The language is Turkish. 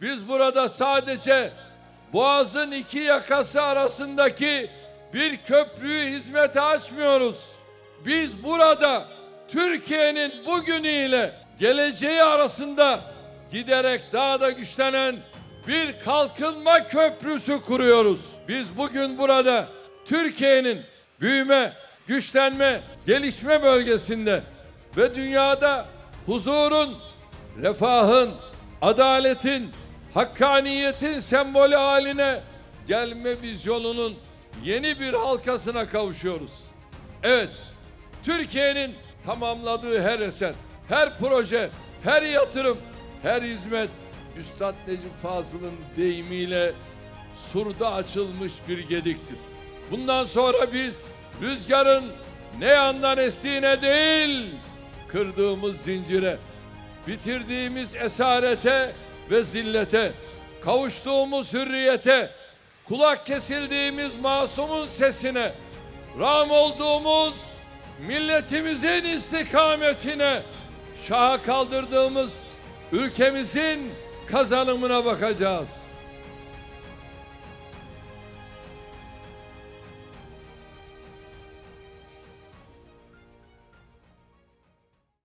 Biz burada sadece Boğaz'ın iki yakası arasındaki bir köprüyü hizmete açmıyoruz. Biz burada Türkiye'nin bugünüyle geleceği arasında giderek daha da güçlenen bir kalkınma köprüsü kuruyoruz. Biz bugün burada Türkiye'nin büyüme, güçlenme, gelişme bölgesinde ve dünyada huzurun, refahın, adaletin, hakkaniyetin sembolü haline gelme vizyonunun yeni bir halkasına kavuşuyoruz. Evet, Türkiye'nin tamamladığı her eser, her proje, her yatırım, her hizmet Üstad Necip Fazıl'ın deyimiyle surda açılmış bir gediktir. Bundan sonra biz rüzgarın ne yandan estiğine değil, kırdığımız zincire, bitirdiğimiz esarete ve zillete, kavuştuğumuz hürriyete, kulak kesildiğimiz masumun sesine, ram olduğumuz milletimizin istikametine, şaha kaldırdığımız ülkemizin kazanımına bakacağız.